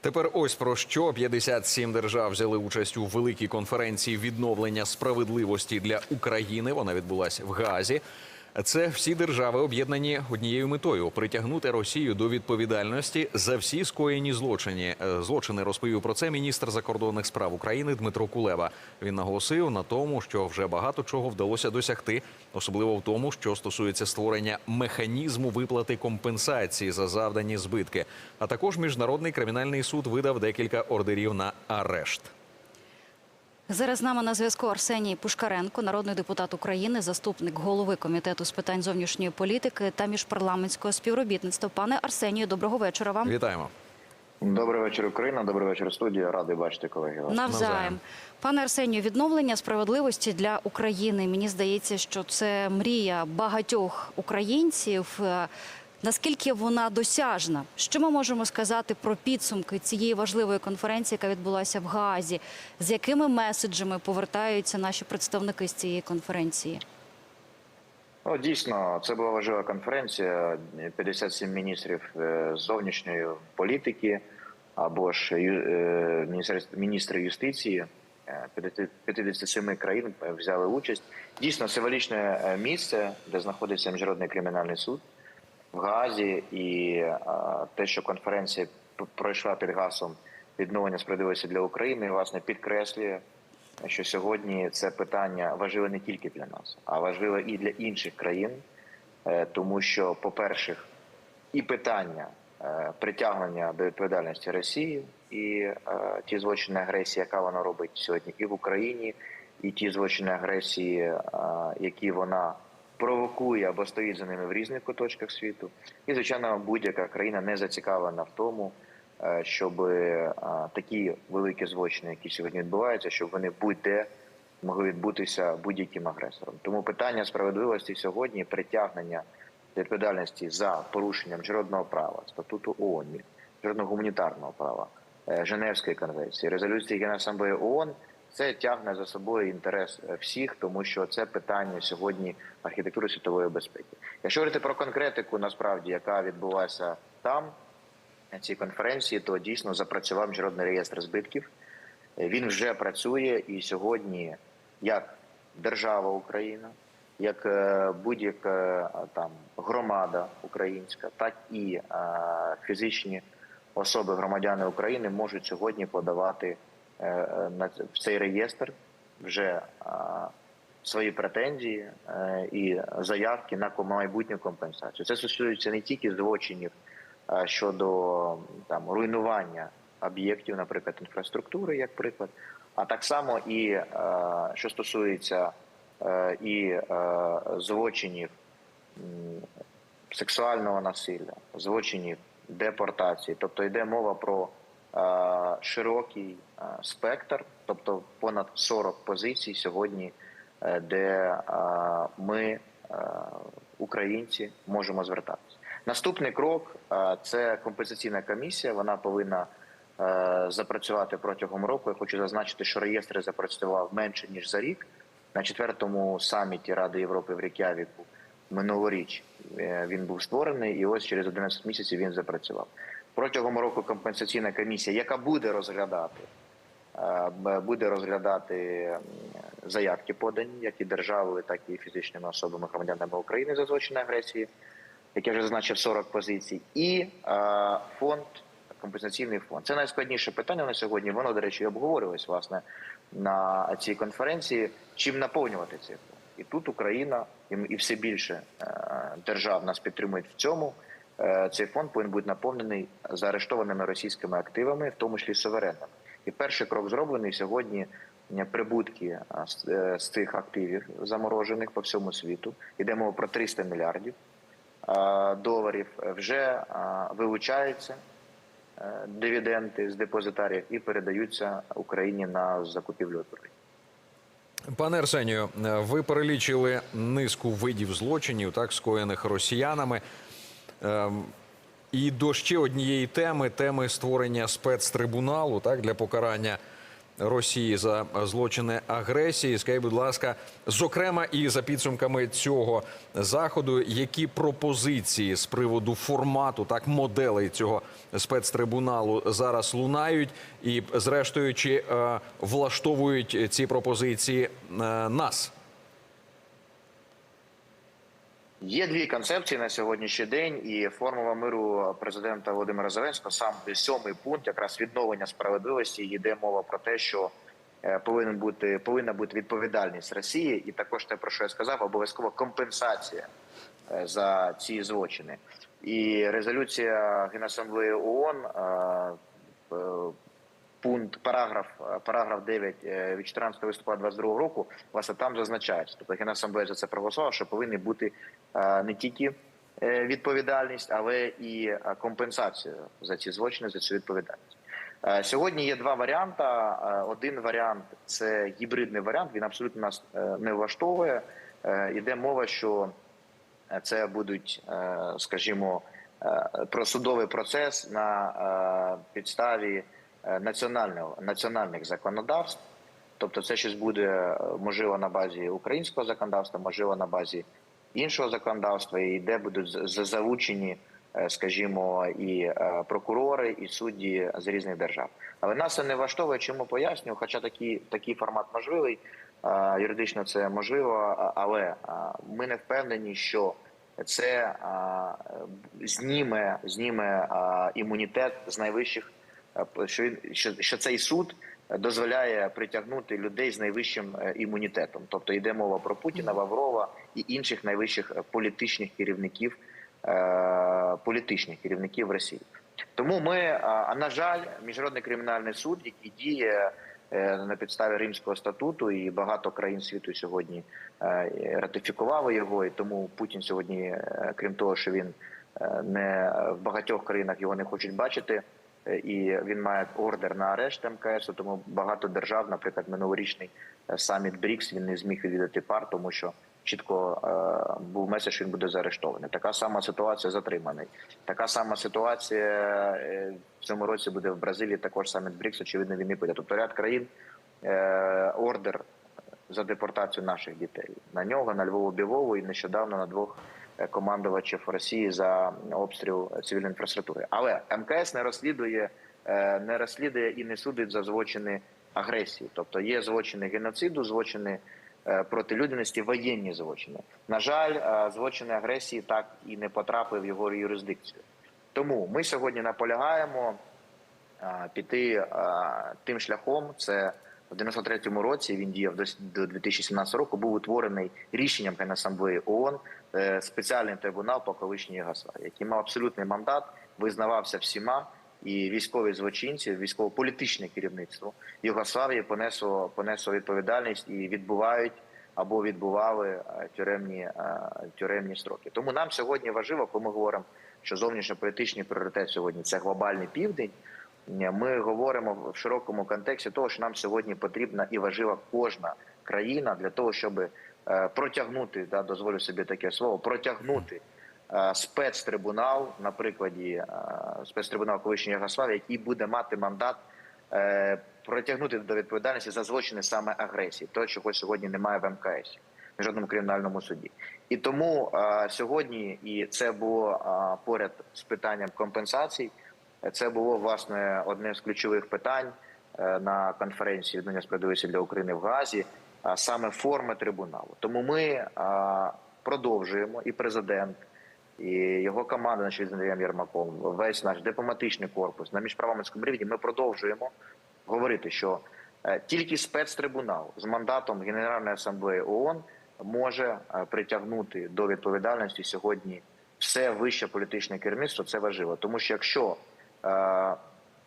Тепер ось про що 57 держав взяли участь у великій конференції відновлення справедливості для України. Вона відбулася в Гаазі. Це всі держави об'єднані однією метою притягнути Росію до відповідальності за всі скоєні злочини. Е, Злочини розповів про це міністр закордонних справ України Дмитро Кулеба. Він наголосив на тому, що вже багато чого вдалося досягти, особливо в тому, що стосується створення механізму виплати компенсації за завдані збитки. А також міжнародний кримінальний суд видав декілька ордерів на арешт. Зараз з нами на зв'язку Арсеній Пушкаренко, народний депутат України, заступник голови комітету з питань зовнішньої політики та міжпарламентського співробітництва. Пане Арсенію, доброго вечора вам. Вітаємо. Добрий вечір, Україна. Добрий вечір, студія. Радий бачити колеги. Навзаєм. Навзаєм. Пане Арсенію, відновлення справедливості для України. Мені здається, що це мрія багатьох українців. Е, Наскільки вона досяжна? Що ми можемо сказати про підсумки цієї важливої конференції, яка відбулася в Гаазі? З якими меседжами повертаються наші представники з цієї конференції? Ну, дійсно, це була важлива конференція. 57 міністрів е, зовнішньої політики або ж е, міністри юстиції е, 57 країн взяли участь. Дійсно, символічне е, місце, де знаходиться міжнародний кримінальний суд в Гаазі, і е, те, що конференція пройшла під гаслом відновлення справедливості для України, власне підкреслює що сьогодні це питання важливе не тільки для нас, а важливе і для інших країн, Е, тому що, по-перше, і питання е, притягнення до відповідальності Росії, і е, ті злочини агресії, яка вона робить сьогодні і в Україні, і ті злочини агресії, які вона провокує або стоїть за ними в різних куточках світу, і звичайно, будь-яка країна не зацікавлена в тому, е, щоб е, такі великі злочини, які сьогодні відбуваються, щоб вони будь-де могли відбутися будь-яким агресором. Тому питання справедливості сьогодні притягнення відповідальності за порушення міжнародного права, статуту ООН, міжнародного гуманітарного права, е, Женевської конвенції, резолюції Генасамблеї ООН. Це тягне за собою інтерес е, всіх, тому що це питання сьогодні архітектури світової безпеки. Якщо говорити про конкретику, насправді, яка відбулася там на цій конференції, то дійсно запрацював міжнародний реєстр збитків. Е, Він вже працює і сьогодні, як держава Україна, як е, будь-яка там громада українська, так і фізичні особи, громадяни України можуть сьогодні подавати в цей реєстр вже е, свої претензії е, і заявки на майбутню компенсацію. Це стосується не тільки злочинів е, щодо там руйнування об'єктів, наприклад, інфраструктури, як приклад, а так само і е, що стосується е, і е, злочинів сексуального насилля, злочинів депортації, тобто йде мова про е, широкий е, спектр, тобто понад 40 позицій сьогодні, е, де е, ми, е, українці, можемо звертатися. Наступний крок е, це компенсаційна комісія. Вона повинна е, запрацювати протягом року. Я хочу зазначити, що реєстр запрацював менше ніж за рік. На четвертому саміті Ради Європи в Рейк'явіку минулоріч е, він був створений, і ось через 11 місяців він запрацював. Протягом року компенсаційна комісія, яка буде розглядати, е, буде розглядати заявки подані, як і державою, так і фізичними особами громадянами України за злочини агресії, як я вже зазначив 40 позицій, і е, фонд. Компенсаційний фонд це найскладніше питання на сьогодні. Воно, до речі, обговорювалось власне на цій конференції. Чим наповнювати цей фонд? І тут Україна і все більше е, держав нас підтримують в цьому. Е, Цей фонд повинен бути наповнений заарештованими російськими активами, в тому числі суверенними. І перший крок зроблений сьогодні. е, Прибутки е, з- цих активів заморожених по всьому світу. Йде мова про 300 мільярдів доларів. Вже вилучаються дивіденди з депозитарів і передаються Україні на закупівлю озброєння. Пане Арсенію, ви перелічили низку видів злочинів, так скоєних росіянами. Ем, І до ще однієї теми теми створення спецтрибуналу так для покарання Росії за злочини агресії. Скажіть, будь ласка, зокрема, і за підсумками цього заходу, які пропозиції з приводу формату, так моделей цього спецтрибуналу зараз лунають, і зрештою, чи е, влаштовують ці пропозиції е, нас? Є дві концепції на сьогоднішній день, і формула миру президента Володимира Зеленського сам сьомий пункт, якраз відновлення справедливості. Йде мова про те, що е, повинен бути повинна бути відповідальність Росії, і також те, про що я сказав, обов'язково компенсація е, за ці злочини. І резолюція Генасамблеї ООН е, пункт параграф е, параграф 9 е, від 14 листопада 22 року власне там зазначається. Тобто Генасамблея за це проголосувала, що повинні бути е, не тільки відповідальність, але і компенсація за ці злочини, за цю відповідальність. Сьогодні є два варіанти. Один варіант це гібридний варіант. Він абсолютно нас не влаштовує. Іде мова, що це будуть, скажімо, про судовий процес на підставі національного національних законодавств. Тобто, це щось буде е, можливо на базі українського законодавства, можливо на базі іншого законодавства, і де будуть залучені, е, скажімо, і е, прокурори, і судді з різних держав. Але нас це не влаштовує, чому пояснюю, хоча такий, такий формат можливий, е, юридично це можливо, але е, ми не впевнені, що це е, зніме, зніме е, імунітет з найвищих, е, що, він, що, що цей суд дозволяє притягнути людей з найвищим е, імунітетом. Тобто йде мова про Путіна, Лаврова і інших найвищих е, політичних керівників, е, політичних керівників Росії. Тому ми, е, а на жаль, міжнародний кримінальний суд, який діє е, на підставі Римського статуту, і багато країн світу сьогодні е, ратифікували його. І тому Путін сьогодні, е, крім того, що він е, не в багатьох країнах його не хочуть бачити. Е, І він має ордер на арешт МКС, тому багато держав, наприклад, минулорічний е, саміт БРІКС, він не зміг відвідати пар, тому що чітко е, був меседж, що він буде заарештований. Така сама ситуація затриманий. Така сама ситуація в цьому році буде в Бразилії. Також саміт БРІКС, очевидно, він не піде. Тобто ряд країн ордер за депортацію наших дітей на нього, на Львову Білову і нещодавно на двох командувачів Росії за обстріл цивільної інфраструктури. Але МКС не розслідує, е, не розслідує і не судить за злочини агресії, тобто є злочини геноциду, злочини е, проти людяності, воєнні злочини. На жаль, е, злочини агресії так і не потрапили в його юрисдикцію. Тому ми сьогодні наполягаємо піти тим шляхом. Це в 93-му році він діяв до, до 2017 року. Був утворений рішенням Генасамблеї ООН е, спеціальний трибунал по колишній Єгославії, який мав абсолютний мандат, визнавався всіма. І військові злочинці, військово-політичне керівництво Югославії понесло понесло відповідальність і відбувають або відбували е, тюремні е, тюремні строки. Тому нам сьогодні важливо, коли ми говоримо, що зовнішньополітичний пріоритет сьогодні це глобальний південь. Ми говоримо в широкому контексті того, що нам сьогодні потрібна і важлива кожна країна для того, щоб е, протягнути, да, дозволю собі таке слово, протягнути е, спецтрибунал, на прикладі е, спецтрибунал колишньої Єгославії, який буде мати мандат притягнути до відповідальності за злочини саме агресії, того, чого сьогодні немає в МКС, міжнародному кримінальному суді. І тому сьогодні, і це було поряд з питанням компенсацій. Це було власне одне з ключових питань е, на конференції відновлення справедливості для України в Газі, а саме форми трибуналу. Тому ми е, продовжуємо і президент, і його команда, на чолі з Єрмаком, весь наш дипломатичний корпус на міжпарламентському рівні. Ми продовжуємо говорити, що е, тільки спецтрибунал з мандатом Генеральної асамблеї ООН може притягнути до відповідальності сьогодні все вище політичне керівництво. Це важливо, тому що якщо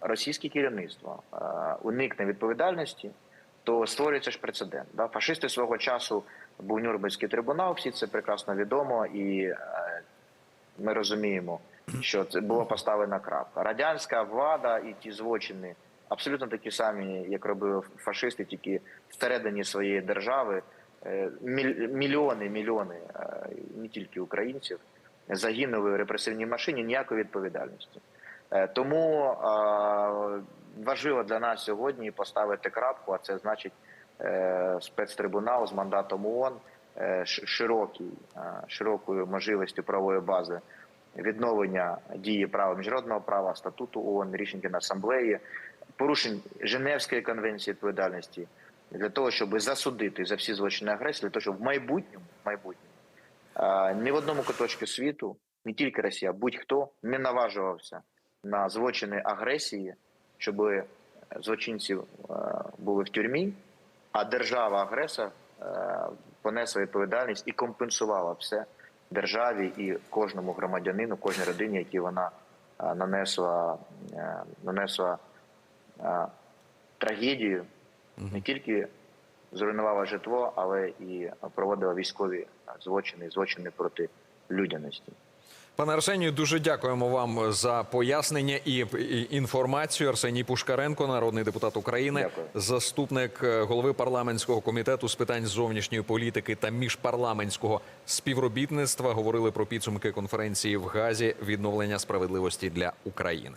російське керівництво е, уникне відповідальності, то створюється ж прецедент. Фашисти свого часу був Нюрнберзький трибунал, всі це прекрасно відомо, і е, ми розуміємо, що це було поставлена крапка. Радянська влада і ті злочини абсолютно такі самі, як робили фашисти, тільки всередині своєї держави. Е, Мільйони, мільйони е, не тільки українців загинули в репресивній машині ніякої відповідальності. Е, Тому важливо для нас сьогодні поставити крапку, а це значить е, спецтрибунал з мандатом ООН, е, широкий, широкою можливістю правової бази відновлення дії права міжнародного права, статуту ООН, рішень Генасамблеї, порушень Женевської конвенції відповідальності для того, щоб засудити за всі злочини агресії, для того, щоб в майбутньому, в майбутньому ні в одному куточку світу, не тільки Росія, будь-хто не наважувався на злочини агресії, щоб злочинці е, були в тюрмі, а держава-агресор е, понесла відповідальність і компенсувала все державі і кожному громадянину, кожній родині, якій вона е, нанесла, е, нанесла е, трагедію, не тільки зруйнувала житло, але і проводила військові злочини, злочини проти людяності. Пане Арсенію, дуже дякуємо вам за пояснення і, інформацію. Арсеній Пушкаренко, народний депутат України, Дякую. заступник е, голови парламентського комітету з питань зовнішньої політики та міжпарламентського співробітництва. Говорили про підсумки конференції в Газі відновлення справедливості для України.